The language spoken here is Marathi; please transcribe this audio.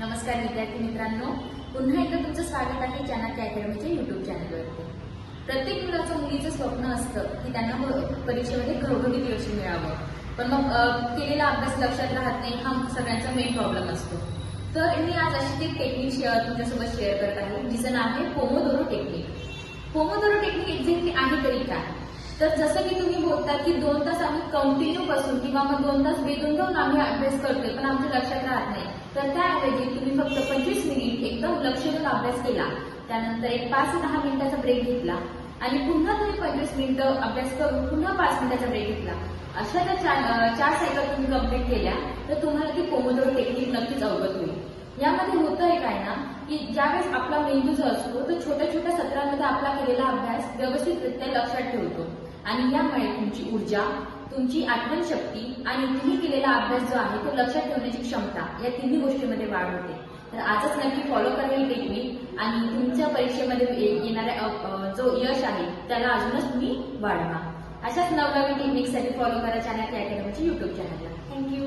नमस्कार विद्यार्थी मित्रांनो. पुन्हा एकदा तुमचं स्वागत आहे चाणक्य अकॅडमीच्या युट्यूब चॅनलवरती प्रत्येक मुलाचं मुलीचं स्वप्न असतं की त्यांना परीक्षेमध्ये घरोघरी यश मिळावं. पण मग केलेला अभ्यास लक्षात राहत नाही हा सगळ्यांचा मेन प्रॉब्लेम असतो. तर मी आज अशी एक टेक्निक शेअर तुमच्यासोबत शेअर करत आहे. जिचं नाव आहे Pomodoro technique Pomodoro technique exactly आहे तरी काय? तर जसं की तुम्ही बोलता की दोन तास आम्ही कंटिन्यू बसून किंवा मग दोन तास बेदून जाऊन आम्ही अभ्यास करतोय पण आमच्या लक्षात राहत नाही. तर त्याऐवजी तुम्ही फक्त पंचवीस मिनिट एकदम लक्ष देऊन अभ्यास केला. त्यानंतर एक पाच दहा मिनिटाचा ब्रेक घेतला. आणि पुन्हा तुम्ही पंचवीस मिनिटं अभ्यास करून पुन्हा पाच मिनिटाचा ब्रेक घेतला. अशा त्या चार चार सायकल तुम्ही कंप्लीट केल्या तर तुम्हाला ती पोमोदोरो टेक्निक नक्कीच अवगत होईल. यामध्ये होतं एक काय ना की ज्यावेळेस आपला मेंदू जो असतो तो छोट्या छोट्या सत्रांमध्ये आपला केलेला अभ्यास व्यवस्थितरित्या लक्षात ठेवतो. आणि यामुळे तुमची ऊर्जा तुमची आठवण शक्ती आणि तुम्ही केलेला अभ्यास जो आहे तो लक्षात ठेवण्याची क्षमता या तिन्ही गोष्टीमध्ये वाढ होते. तर आजच नक्की फॉलो करा ही टेक्निक आणि तुमच्या परीक्षेमध्ये ये- येणाऱ्या जो यश आहे त्याला अजूनच तुम्ही वाढवा. अशाच नवनवीन टेक्निकसाठी फॉलो करा चाणक्य अकॅडमीच्या युट्यूब चॅनलला थँक्यू